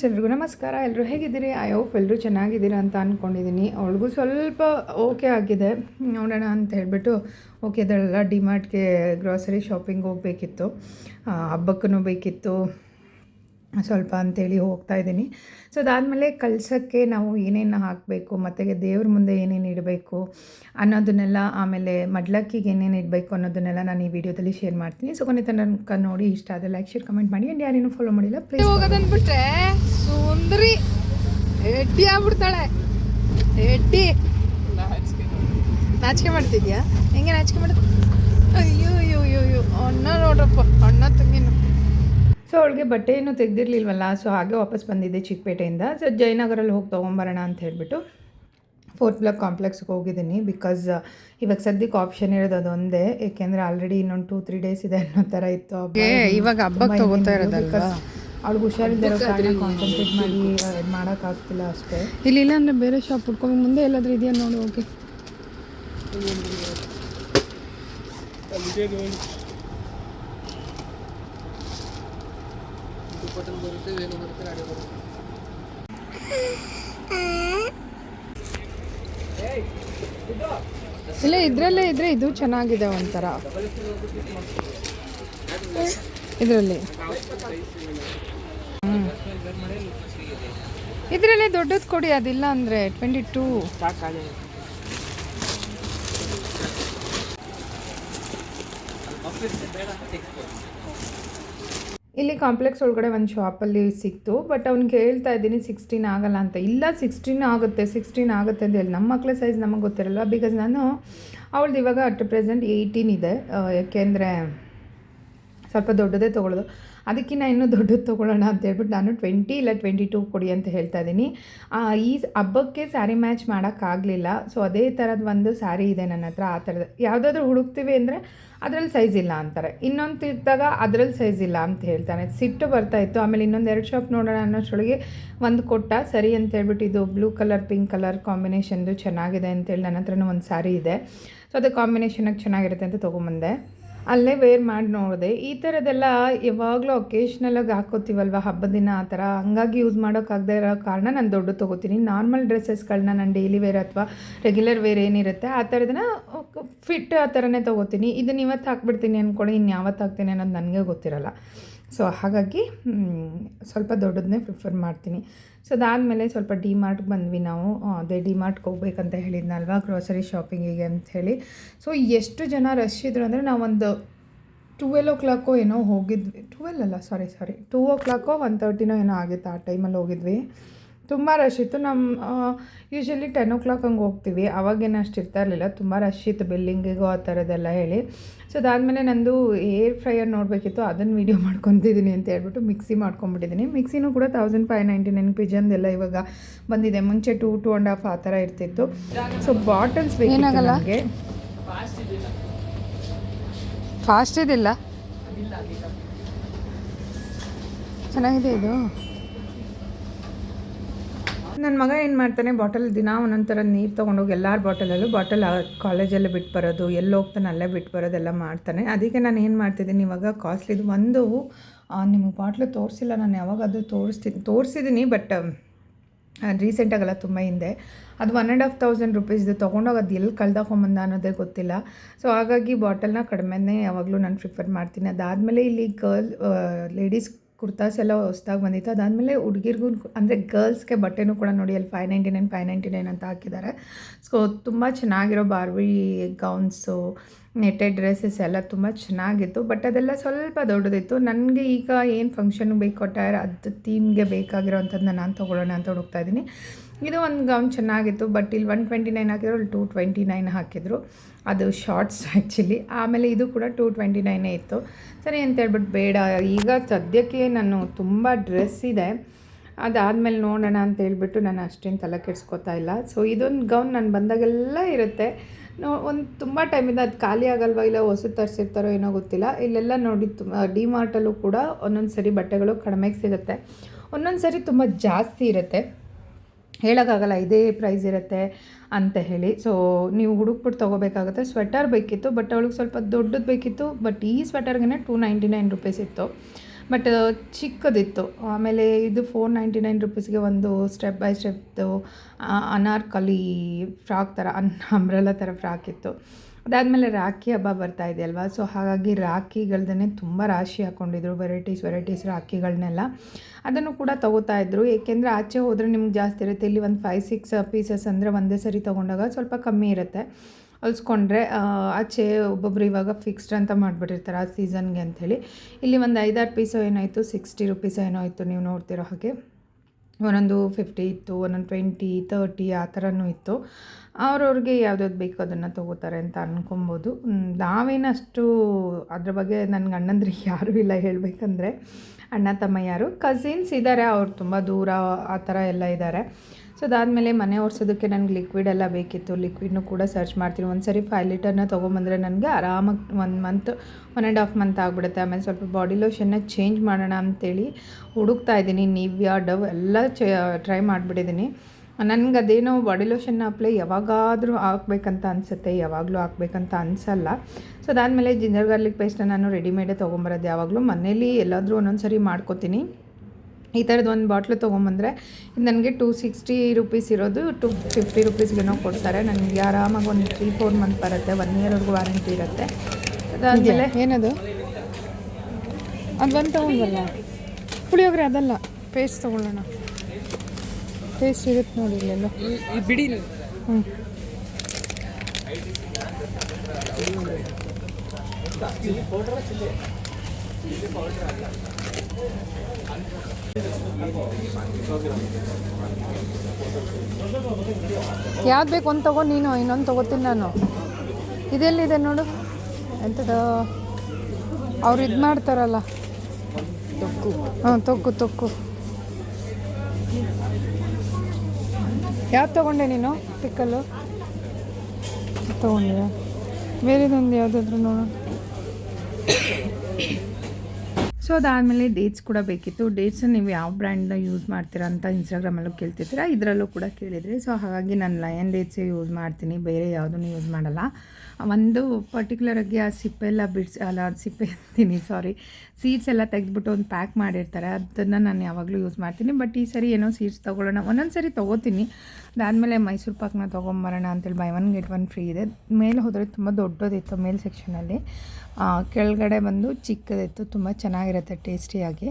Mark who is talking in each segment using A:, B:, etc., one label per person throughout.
A: Friends, ಎಲ್ರಿಗೂ ನಮಸ್ಕಾರ. ಎಲ್ಲರೂ ಹೇಗಿದ್ದೀರಿ? ಐ ಹೋಪ್ ಎಲ್ಲರೂ ಚೆನ್ನಾಗಿದ್ದೀರಾ ಅಂತ ಅಂದ್ಕೊಂಡಿದ್ದೀನಿ ಅವಳಿಗೂ ಸ್ವಲ್ಪ ಓಕೆ ಆಗಿದೆ. ನೋಡೋಣ ಅಂತ ಹೇಳಿಬಿಟ್ಟು ಓಕೆ ಅದೆಲ್ಲ ಡಿಮಾರ್ಟ್ಗೆ ಗ್ರಾಸರಿ ಶಾಪಿಂಗ್ ಹೋಗಬೇಕಿತ್ತು. ಹಬ್ಬಕ್ಕೂ ಬೇಕಿತ್ತು. ಸ್ವಲ್ಪ ಅಂತೇಳಿ ಹೋಗ್ತಾ ಇದ್ದೀನಿ. ಸೊ ಅದಾದಮೇಲೆ ಕಳ್ಸೋಕ್ಕೆ ನಾವು ಏನೇನು ಹಾಕಬೇಕು ಮತ್ತು ದೇವ್ರ ಮುಂದೆ ಏನೇನು ಇಡಬೇಕು ಅನ್ನೋದನ್ನೆಲ್ಲ ಆಮೇಲೆ ಮಡ್ಲಕ್ಕಿಗೆ ಏನೇನು ಇಡಬೇಕು ಅನ್ನೋದನ್ನೆಲ್ಲ ನಾನು ಈ ವಿಡಿಯೋದಲ್ಲಿ ಶೇರ್ ಮಾಡ್ತೀನಿ. ಸೊ ಕೊನೆ ತನಕ ನೋಡಿ ಇಷ್ಟ ಆದರೆ ಲೈಕ್ ಶೇರ್ ಕಮೆಂಟ್ ಮಾಡಿ. ಆ್ಯಂಡ್ ಯಾರೇನು ಫಾಲೋ ಮಾಡಿಲ್ಲ ಪ್ಲೀಸ್
B: ಹೋಗೋದನ್ಬಿಟ್ರೆ ಸುಂದ್ರಿ ಎಡ್ಡಿ ಆಗ್ಬಿಡ್ತಾಳೆ. ಎಡ್ಡಿ ನಾಚಿಕೆ ಮಾಡ್ತಿದ್ಯಾ? ಹೆಂಗೆ ನಾಚಿಕೆ ಮಾಡ್ತಾ ಅಯ್ಯೋ ಅಯ್ಯೋ ಅಯ್ಯೋ ಅಯ್ಯೋ. ಅಣ್ಣ ನೋಡ್ರಪ್ಪ ಅಣ್ಣ ತಂಗಿನ.
A: ಸೊ ಅವಳಿಗೆ ಬಟ್ಟೆ ಏನೂ ತೆಗ್ದಿರ್ಲಿಲ್ವಲ್ಲ? ಸೊ ಹಾಗೆ ವಾಪಸ್ ಬಂದಿದ್ದೆ ಚಿಕ್ಕಪೇಟೆಯಿಂದ. ಸೊ ಜಯನಗರಲ್ಲಿ ಹೋಗಿ ತೊಗೊಂಬರೋಣ ಅಂತ ಹೇಳ್ಬಿಟ್ಟು ಫೋರ್ತ್ ಬ್ಲಾಕ್ ಕಾಂಪ್ಲೆಕ್ಸ್ಗೆ ಹೋಗಿದ್ದೀನಿ ಬಿಕಾಸ್ ಇವಾಗ ಸದ್ಯಕ್ಕೆ ಆಪ್ಷನ್ ಇರೋದು ಅದೊಂದೇ. ಏಕೆಂದರೆ ಆಲ್ರೆಡಿ ಇನ್ನೊಂದು ಟೂ ತ್ರೀ ಡೇಸ್ ಇದೆ ಅನ್ನೋ ಥರ ಇತ್ತು
B: ಇವಾಗ ಹಬ್ಬಕ್ಕೆ ತಗೋತಾ ಇರೋದಲ್ವಾ?
A: ಅವಳಿಗೆ ಹುಷಾರಿದ್ದಾರೋ ಕಾರಣ ಕಾನ್ಸಂಟ್ರೇಟ್ ಮಾಡಿ ಇದು ಮಾಡೋಕ್ಕಾಗ್ತಿಲ್ಲ ಅಷ್ಟೇ.
B: ಇಲ್ಲಿಲ್ಲ ಅಂದ್ರೆ ಬೇರೆ ಶಾಪ್ ಹುಡ್ಕೊಂಡು ಮುಂದೆ ಎಲ್ಲಾದರೂ ಇದೆಯಾ ನೋಡಿ ಓಕೆ ಇಲ್ಲ ಇದ್ರಲ್ಲೇ ಇದ್ರೆ ಇದು ಚೆನ್ನಾಗಿದೆ ಒಂಥರ ಇದರಲ್ಲಿ ಇದರಲ್ಲೇ ದೊಡ್ಡದು ಕೊಡಿ ಅದಿಲ್ಲ ಅಂದರೆ ಟ್ವೆಂಟಿ ಟೂ
A: ಇಲ್ಲಿ ಕಾಂಪ್ಲೆಕ್ಸ್ ಒಳಗಡೆ ಒಂದು ಶಾಪಲ್ಲಿ ಸಿಕ್ತು ಬಟ್ ಅವ್ನಿಗೆ ಹೇಳ್ತಾ ಇದ್ದೀನಿ ಸಿಕ್ಸ್ಟೀನ್ ಆಗಲ್ಲ ಅಂತ. ಇಲ್ಲ ಸಿಕ್ಸ್ಟೀನ್ ಆಗುತ್ತೆ ಸಿಕ್ಸ್ಟೀನ್ ಆಗುತ್ತೆ ಅಂತ ಹೇಳಿ. ನಮ್ಮ ಮಕ್ಕಳ ಸೈಜ್ ನಮಗೆ ಗೊತ್ತಿರಲ್ಲ ಬಿಕಾಸ್ ನಾನು ಅವಳದು ಇವಾಗ ಅಟ್ ಪ್ರೆಸೆಂಟ್ ಏಯ್ಟೀನ್ ಇದೆ. ಏಕೆಂದರೆ ಯಾಕೆಂದರೆ ಸ್ವಲ್ಪ ದೊಡ್ಡದೇ ತೊಗೊಳ್ಳೋದು. ಅದಕ್ಕಿಂತ ಇನ್ನೂ ದೊಡ್ಡದು ತೊಗೊಳ್ಳೋಣ ಅಂತ ಹೇಳ್ಬಿಟ್ಟು ನಾನು ಟ್ವೆಂಟಿ ಇಲ್ಲ ಟ್ವೆಂಟಿ ಟೂ ಕೊಡಿ ಅಂತ ಹೇಳ್ತಾ ಇದ್ದೀನಿ. ಈ ಹಬ್ಬಕ್ಕೆ ಸ್ಯಾರಿ ಮ್ಯಾಚ್ ಮಾಡೋಕ್ಕಾಗಲಿಲ್ಲ ಸೊ ಅದೇ ಥರದ ಒಂದು ಸ್ಯಾರಿ ಇದೆ ನನ್ನ ಹತ್ರ, ಆ ಥರದ ಯಾವುದಾದ್ರೂ ಹುಡುಕ್ತೀವಿ ಅಂದರೆ ಅದರಲ್ಲಿ ಸೈಜ್ ಇಲ್ಲ ಅಂತಾರೆ. ಇನ್ನೊಂದು ಇದ್ದಾಗ ಅದರಲ್ಲಿ ಸೈಜ್ ಇಲ್ಲ ಅಂತ ಹೇಳ್ತಾನೆ. ಸಿಟ್ಟು ಬರ್ತಾ ಇತ್ತು. ಆಮೇಲೆ ಇನ್ನೊಂದು ಎರಡು ಶಾಪ್ ನೋಡೋಣ ಅನ್ನೋಷ್ಟೊಳಗೆ ಒಂದು ಕೊಟ್ಟ ಸರಿ ಅಂತ ಹೇಳ್ಬಿಟ್ಟು ಇದು ಬ್ಲೂ ಕಲರ್ ಪಿಂಕ್ ಕಲರ್ ಕಾಂಬಿನೇಷನ್ದು ಚೆನ್ನಾಗಿದೆ ಅಂತೇಳಿ ನನ್ನ ಹತ್ರನೂ ಒಂದು ಸ್ಯಾರಿ ಇದೆ. ಸೊ ಅದು ಕಾಂಬಿನೇಷನಾಗಿ ಚೆನ್ನಾಗಿರುತ್ತೆ ಅಂತ ತೊಗೊಂಬಂದೆ. ಅಲ್ಲೇ ವೇರ್ ಮಾಡಿ ನೋಡಿದೆ. ಈ ಥರದ್ದೆಲ್ಲ ಯಾವಾಗಲೂ ಒಕೇಶ್ನಲಾಗಿ ಹಾಕೋತೀವಲ್ವ ಹಬ್ಬದ ದಿನ ಆ ಥರ? ಹಂಗಾಗಿ ಯೂಸ್ ಮಾಡೋಕ್ಕಾಗದೇ ಇರೋ ಕಾರಣ ನಾನು ದೊಡ್ಡ ತೊಗೋತೀನಿ. ನಾರ್ಮಲ್ ಡ್ರೆಸ್ಸಸ್ಗಳನ್ನ ನಾನು ಡೈಲಿ ವೇರ್ ಅಥವಾ ರೆಗ್ಯುಲರ್ ವೇರ್ ಏನಿರುತ್ತೆ, ಆ ಥರದನ್ನ ಫಿಟ್ ಆ ಥರನೇ ತೊಗೋತೀನಿ. ಇದನ್ನ ಇವತ್ತು ಹಾಕ್ಬಿಡ್ತೀನಿ ಅಂದ್ಕೊಳ್ಳಿ ಇನ್ನು ಯಾವತ್ತು ಹಾಕ್ತೀನಿ ಅನ್ನೋದು ನನಗೆ ಗೊತ್ತಿರಲ್ಲ. ಸೊ ಹಾಗಾಗಿ ಸ್ವಲ್ಪ ದೊಡ್ಡದನ್ನೇ ಪ್ರಿಫರ್ ಮಾಡ್ತೀನಿ. ಸೊ ಅದಾದಮೇಲೆ ಸ್ವಲ್ಪ ಡಿ ಮಾರ್ಟ್ಗೆ ಬಂದ್ವಿ ನಾವು. ಅದೇ ಡಿ ಮಾರ್ಟ್ಗೆ ಹೋಗ್ಬೇಕಂತ ಹೇಳಿದ್ನಲ್ವ, ಗ್ರೋಸರಿ ಶಾಪಿಂಗಿಗೆ ಅಂತ ಹೇಳಿ. ಸೊ ಎಷ್ಟು ಜನ ರಶ್ ಇದ್ರು ಅಂದರೆ ನಾವೊಂದು ಟುವೆಲ್ ಓ ಕ್ಲಾಕೋ ಏನೋ ಹೋಗಿದ್ವಿ. ಟುವೆಲ್ ಅಲ್ಲ ಸಾರಿ ಸಾರಿ ಟೂ ಓ ಕ್ಲಾಕೋ ಒನ್ ತರ್ಟಿನೋ ಏನೋ ಆಗಿತ್ತು ಆ ಟೈಮಲ್ಲಿ ಹೋಗಿದ್ವಿ. ತುಂಬ ರಶ್ ಇತ್ತು. ನಮ್ಮ ಯೂಶ್ವಲಿ ಟೆನ್ ಓ ಕ್ಲಾಕ್ ಹಂಗೆ ಹೋಗ್ತೀವಿ. ಅವಾಗೇನು ಅಷ್ಟು ಇರ್ತಾ ಇರಲಿಲ್ಲ. ತುಂಬ ರಶ್ ಇತ್ತು ಬಿಲ್ಡಿಂಗಿಗೋ ಆ ಥರದ್ದೆಲ್ಲ ಹೇಳಿ. ಸೊ ಅದಾದಮೇಲೆ ನಂದು ಏರ್ ಫ್ರೈಯರ್ ನೋಡಬೇಕಿತ್ತು. ಅದನ್ನು ವೀಡಿಯೋ ಮಾಡ್ಕೊತಿದ್ದೀನಿ ಅಂತ ಹೇಳ್ಬಿಟ್ಟು ಮಿಕ್ಸಿ ಮಾಡ್ಕೊಂಬಿಟ್ಟಿದ್ದೀನಿ ಮಿಕ್ಸಿನೂ ಕೂಡ ತೌಸಂಡ್ ಫೈವ್ ನೈಂಟಿ ನೈನ್ ಪಿಜನ್ದೆಲ್ಲ ಇವಾಗ ಬಂದಿದೆ. ಮುಂಚೆ ಟೂ ಟೂ ಆ್ಯಂಡ್ ಹಾಫ್ ಆ ಥರ ಇರ್ತಿತ್ತು. So bottles? ನನಗೆ
B: ಫಾಸ್ಟ್ ಇದಿಲ್ಲ. ಚೆನ್ನಾಗಿದೆ ಇದು.
A: ನನ್ನ ಮಗ ಏನು ಮಾಡ್ತಾನೆ ಬಾಟಲ್ ದಿನ ಒಂದೊಂದು ಥರ ನೀರು ತೊಗೊಂಡೋಗಿ ಎಲ್ಲರ ಬಾಟಲಲ್ಲೂ ಬಾಟಲ್ ಕಾಲೇಜಲ್ಲೇ ಬಿಟ್ಟು ಬರೋದು, ಎಲ್ಲಿ ಹೋಗ್ತಾನೆ ಅಲ್ಲೇ ಬಿಟ್ಟು ಬರೋದೆಲ್ಲ ಮಾಡ್ತಾನೆ. ಅದಕ್ಕೆ ನಾನು ಏನು ಮಾಡ್ತಿದ್ದೀನಿ, ಇವಾಗ ಕಾಸ್ಟ್ಲಿದು ಒಂದು ನಿಮಗೆ ಬಾಟ್ಲು ತೋರಿಸಿಲ್ಲ ನಾನು ಯಾವಾಗಾದರೂ ತೋರಿಸ್ತೀನಿ ತೋರಿಸಿದ್ದೀನಿ ಬಟ್ ರೀಸೆಂಟಾಗಲ್ಲ ತುಂಬ ಹಿಂದೆ. ಅದು ಒನ್ ಆ್ಯಂಡ್ ಹಾಫ್ ತೌಸಂಡ್ ರುಪೀಸ್ದು ತೊಗೊಂಡೋಗಿ ಅದು ಎಲ್ಲಿ ಕಳ್ದಾಕೊಂಬಂದ ಅನ್ನೋದೇ ಗೊತ್ತಿಲ್ಲ. ಸೊ ಹಾಗಾಗಿ ಬಾಟಲ್ನ ಕಡಿಮೆನೇ ಯಾವಾಗಲೂ ನಾನು ಪ್ರಿಫರ್ ಮಾಡ್ತೀನಿ. ಅದಾದಮೇಲೆ ಇಲ್ಲಿ ಗರ್ಲ್ ಲೇಡೀಸ್ ಕುರ್ತಾಸ್ ಎಲ್ಲ ಹೊಸ್ದಾಗಿ ಬಂದಿತ್ತು. ಅದಾದಮೇಲೆ ಹುಡುಗಿರ್ಗೂ ಅಂದರೆ ಗರ್ಲ್ಸ್ಗೆ ಬಟ್ಟೆನೂ ಕೂಡ ನೋಡಿ ಅಲ್ಲಿ five ninety nine five ninety nine ಅಂತ ಹಾಕಿದ್ದಾರೆ. ಸೊ ತುಂಬ ಚೆನ್ನಾಗಿರೋ ಬಾರ್ಬಿ ಗೌನ್ಸು ನೆಟೆಡ್ ಡ್ರೆಸ್ಸಸ್ ಎಲ್ಲ ತುಂಬ ಚೆನ್ನಾಗಿತ್ತು ಬಟ್ ಅದೆಲ್ಲ ಸ್ವಲ್ಪ ದೊಡ್ಡದಿತ್ತು. ನನಗೆ ಈಗ ಏನು ಫಂಕ್ಷನ್ಗೆ ಬೇಕು ಕೊಟ್ಟಾರೆ ಅದು ಥೀಮ್ಗೆ ಬೇಕಾಗಿರೋವಂಥದ್ದನ್ನ ನಾನು ತೊಗೊಳ್ಳೋಣ ಅಂತ ಹುಡುಕ್ತಾ ಇದ್ದೀನಿ. ಇದು ಒಂದು ಗೌನ್ ಚೆನ್ನಾಗಿತ್ತು ಬಟ್ ಇಲ್ಲಿ ಒನ್ ಟ್ವೆಂಟಿ ನೈನ್ ಹಾಕಿದ್ರು, ಅಲ್ಲಿ ಟೂ ಟ್ವೆಂಟಿ ನೈನ್ ಹಾಕಿದ್ರು. ಅದು ಶಾರ್ಟ್ಸ್ ಆ್ಯಕ್ಚುಲಿ ಆಮೇಲೆ ಇದು ಕೂಡ ಟೂ ಟ್ವೆಂಟಿ ನೈನೇ ಇತ್ತು. ಸರಿ ಅಂತ ಹೇಳ್ಬಿಟ್ಟು ಬೇಡ. ಈಗ ಸದ್ಯಕ್ಕೆ ನಾನು ತುಂಬ ಡ್ರೆಸ್ ಇದೆ. ಅದಾದಮೇಲೆ ನೋಡೋಣ ಅಂತ ಹೇಳ್ಬಿಟ್ಟು ನಾನು ಅಷ್ಟೇನು ತಲೆ ಕೆಡಿಸ್ಕೊತಾ ಇಲ್ಲ. ಸೊ ಇದೊಂದು ಗೌನ್ ನಾನು ಬಂದಾಗೆಲ್ಲ ಇರುತ್ತೆ. ಒಂದು ತುಂಬ ಟೈಮಿಂದ ಅದು ಖಾಲಿ ಆಗಲ್ವಾ ಇಲ್ಲ ಹೊಸ ತರಿಸಿರ್ತಾರೋ ಏನೋ ಗೊತ್ತಿಲ್ಲ. ಇಲ್ಲೆಲ್ಲ ನೋಡಿ ತುಂಬ ಡಿ ಮಾರ್ಟಲ್ಲೂ ಕೂಡ ಒಂದೊಂದು ಸರಿ ಬಟ್ಟೆಗಳು ಕಡಿಮೆಗೆ ಸಿಗುತ್ತೆ. ಒಂದೊಂದು ಸರಿ ತುಂಬ ಜಾಸ್ತಿ ಇರುತ್ತೆ. ಹೇಳೋಕ್ಕಾಗಲ್ಲ, ಇದೇ ಪ್ರೈಸ್ ಇರುತ್ತೆ ಅಂತ ಹೇಳಿ. ಸೊ ನೀವು ಹುಡುಕ್ಬಿಟ್ಟು ತೊಗೋಬೇಕಾಗುತ್ತೆ. ಸ್ವೆಟರ್ ಬೇಕಿತ್ತು ಬಟ್ ಅವಳಿಗೆ ಸ್ವಲ್ಪ ದೊಡ್ಡದು ಬೇಕಿತ್ತು ಬಟ್ ಈ ಸ್ವೆಟರ್ಗೆ ಟೂ ನೈಂಟಿ ನೈನ್ ರುಪೀಸ್ ಇತ್ತು. ಬಟ್ ಚಿಕ್ಕದಿತ್ತು. ಆಮೇಲೆ ಇದು ಫೋರ್ ನೈಂಟಿ ನೈನ್ ರುಪೀಸ್ಗೆ ಒಂದು ಸ್ಟೆಪ್ ಬೈ ಸ್ಟೆಪ್ದು ಅನಾರ್ಕಲಿ ಫ್ರಾಕ್ ಥರ ಅನ್ ಅಂಬ್ರೆಲ್ಲ ಥರ ಫ್ರಾಕ್ ಇತ್ತು. ಅದಾದಮೇಲೆ ರಾಖಿ ಹಬ್ಬ ಬರ್ತಾ ಇದೆಯಲ್ವಾ ಸೊ ಹಾಗಾಗಿ ರಾಖಿಗಳ್ದೇ ತುಂಬ ರಾಶಿ ಹಾಕ್ಕೊಂಡಿದ್ರು ವೆರೈಟೀಸ್ ವೆರೈಟೀಸ್ ರಾಖಿಗಳನ್ನೆಲ್ಲ ಅದನ್ನು ಕೂಡ ತೊಗೋತಾ ಇದ್ದರು ಏಕೆಂದರೆ ಆಚೆ ಹೋದರೆ ನಿಮ್ಗೆ ಜಾಸ್ತಿ ಇರುತ್ತೆ. ಇಲ್ಲಿ ಒಂದು ಫೈವ್ ಸಿಕ್ಸ್ ಪೀಸಸ್ ಅಂದರೆ ಒಂದೇ ಸರಿ ತೊಗೊಂಡಾಗ ಸ್ವಲ್ಪ ಕಮ್ಮಿ ಇರುತ್ತೆ. ಹೊಲ್ಸ್ಕೊಂಡ್ರೆ ಆಚೆ ಒಬ್ಬೊಬ್ರು ಇವಾಗ ಫಿಕ್ಸ್ಡ್ ಅಂತ ಮಾಡಿಬಿಟ್ಟಿರ್ತಾರೆ ಆ ಸೀಸನ್ಗೆ ಅಂಥೇಳಿ. ಇಲ್ಲಿ ಒಂದು ಐದಾರು ಪೀಸು ಏನಾಯಿತು ಸಿಕ್ಸ್ಟಿ ರುಪೀಸ್ ಏನೋ ಇತ್ತು ನೀವು ನೋಡ್ತಿರೋ ಹಾಗೆ. ಒಂದೊಂದು ಫಿಫ್ಟಿ ಇತ್ತು, ಒಂದೊಂದು ಟ್ವೆಂಟಿ ತರ್ಟಿ ಆ ಥರನೂ ಇತ್ತು. ಅವ್ರವ್ರಿಗೆ ಯಾವ್ದ್ಯಾವ್ದು ಬೇಕು ಅದನ್ನು ತೊಗೋತಾರೆ ಅಂತ ಅನ್ಕೊಬೋದು. ನಾವೇನಷ್ಟು ಅದ್ರ ಬಗ್ಗೆ ನನ್ನ ಅಣ್ಣಂದ್ರೆ ಯಾರೂ ಇಲ್ಲ ಹೇಳಬೇಕಂದ್ರೆ, ಅಣ್ಣ ತಮ್ಮ ಯಾರು ಕಸಿನ್ಸ್ ಇದ್ದಾರೆ ಅವ್ರು ತುಂಬ ದೂರ ಆ ಥರ ಎಲ್ಲ ಇದ್ದಾರೆ ಸೊ ಅದಾದಮೇಲೆ ಮನೆ ಒರೆಸೋದಕ್ಕೆ ನನಗೆ ಲಿಕ್ವಿಡ್ ಎಲ್ಲ ಬೇಕಿತ್ತು. ಲಿಕ್ವಿಡ್ನು ಕೂಡ ಸರ್ಚ್ ಮಾಡ್ತೀನಿ. ಒಂದು ಸರಿ ಫೈವ್ ಲೀಟರ್ನ ತೊಗೊಂಬಂದರೆ ನನಗೆ ಆರಾಮಾಗಿ ಒಂದು month one and half month ಆಗಿಬಿಡುತ್ತೆ. ಆಮೇಲೆ ಸ್ವಲ್ಪ ಬಾಡಿ ಲೋಷನ್ನ ಚೇಂಜ್ ಮಾಡೋಣ ಅಂತೇಳಿ ಹುಡುಕ್ತಾ ಇದ್ದೀನಿ. ನಿವ್ಯಾ, ಡವ್ ಎಲ್ಲ ಚ ಟ್ರೈ ಮಾಡಿಬಿಟ್ಟಿದ್ದೀನಿ. ನನಗೆ ಅದೇನೋ ಬಾಡಿ ಲೋಷನ್ನ ಅಪ್ಲೈ ಯಾವಾಗಾದರೂ ಹಾಕ್ಬೇಕಂತ ಅನಿಸುತ್ತೆ. ಯಾವಾಗಲೂ ಹಾಕ್ಬೇಕಂತ ಅನಿಸಲ್ಲ. ಸೊ ಅದಾದಮೇಲೆ ಜಿಂಜರ್ ಗಾರ್ಲಿಕ್ ಪೇಸ್ಟನ್ನ ನಾನು ರೆಡಿಮೇಡೇ ತೊಗೊಂಬರೋದು ಯಾವಾಗಲೂ ಮನೇಲಿ ಎಲ್ಲಾದರೂ ಒಂದೊಂದು ಸರಿ ಮಾಡ್ಕೋತೀನಿ. ಈ ಥರದ್ದು ಒಂದು ಬಾಟ್ಲು ತೊಗೊಂಬಂದರೆ ಇದು ನನಗೆ ಟೂ ಸಿಕ್ಸ್ಟಿ ರುಪೀಸ್ ಇರೋದು ಟು ಫಿಫ್ಟಿ ರುಪೀಸ್ಗೇನೋ ಕೊಡ್ತಾರೆ. ನನಗೆ ಆರಾಮಾಗಿ ಒಂದು ತ್ರೀ ಫೋರ್ ಮಂತ್ ಬರುತ್ತೆ ಒನ್ ಇಯರ್ವರೆಗೂ ವಾರಂಟಿ ಇರುತ್ತೆ. ಅದಾದಮೇಲೆ
B: ಏನದು? ಅದು ಒಂದು ತೊಗೊಂಡಲ್ಲ ಪುಳಿಯೋಗರೆ ಅದಲ್ಲ. ಪೇಸ್ಟ್ ತೊಗೊಳ್ಳೋಣ. ಪೇಸ್ಟ್ ಇರುತ್ತೆ ನೋಡಿ ಇಲ್ಲೆಲ್ಲ.
C: ಬಿಡಿ
B: ಹ್ಞೂ ಯಾವ್ದು ಬೇಕು ಒಂದು ತಗೋ ನೀನು, ಇನ್ನೊಂದು ತಗೋತೀನಿ ನಾನು. ಇದೆಲ್ಲಿದೆ ನೋಡು? ಎಂಥದ್ದು ಅವ್ರು ಇದು ಮಾಡ್ತಾರಲ್ಲ. ತೊಕ್ಕು ಹಾಂ ತೊಕ್ಕು ತೊಕ್ಕು. ಯಾವ್ದು ತಗೊಂಡೆ ನೀನು, ಪಿಕ್ಕಲ್ಲು? ತೊಗೊಂಡಿಯಾ? ಬೇರೆದೊಂದು ಯಾವುದಾದ್ರು ನೋಡೋಣ
A: ಸೊ ಅದಾದಮೇಲೆ ಡೇಟ್ಸ್ ಕೂಡ ಬೇಕಿತ್ತು. ಡೇಟ್ಸ್ ನೀವು ಯಾವ ಬ್ರ್ಯಾಂಡ್ನ ಯೂಸ್ ಮಾಡ್ತೀರಾ ಅಂತ ಇನ್ಸ್ಟಾಗ್ರಾಮಲ್ಲೂ ಕೇಳ್ತಿರ್ತೀರಾ. ಇದರಲ್ಲೂ ಕೂಡ ಕೇಳಿದ್ರಿ. ಸೊ ಹಾಗಾಗಿ ನಾನು ಲಯನ್ ಡೇಟ್ಸೇ ಯೂಸ್ ಮಾಡ್ತೀನಿ. ಬೇರೆ ಯಾವುದನ್ನು ಯೂಸ್ ಮಾಡಲ್ಲ. ಒಂದು ಪರ್ಟಿಕ್ಯುಲರಾಗಿ ಆ ಸಿಪ್ಪೆ ಎಲ್ಲ ಬಿಡ್ಸಿ, ಅಲ್ಲ, ಸಿಪ್ಪೆ ಅಂತೀನಿ ಸಾರಿ ಸೀಡ್ಸ್ ಎಲ್ಲ ತೆಗೆದ್ಬಿಟ್ಟು ಒಂದು ಪ್ಯಾಕ್ ಮಾಡಿರ್ತಾರೆ. ಅದನ್ನು ನಾನು ಯಾವಾಗಲೂ ಯೂಸ್ ಮಾಡ್ತೀನಿ. ಬಟ್ ಈ ಸರಿ ಏನೋ ಸೀಡ್ಸ್ ತೊಗೊಳ್ಳೋಣ. ಒಂದೊಂದು ಸರಿ ತೊಗೋತೀನಿ. ಅದಾದಮೇಲೆ ಮೈಸೂರು ಪಾಕ್ನ ತೊಗೊಂಬರೋಣ ಅಂತೇಳಿ buy one get one free ಇದೆ. ಮೇಲೆ ಹೋದರೆ ತುಂಬ ದೊಡ್ಡದಿತ್ತು ಮೇಲ್ ಸೆಕ್ಷನಲ್ಲಿ ಕೆಳಗಡೆ ಬಂದು ಚಿಕ್ಕದಿತ್ತು, ತುಂಬ ಚೆನ್ನಾಗಿರುತ್ತೆ, ಟೇಸ್ಟಿಯಾಗಿ.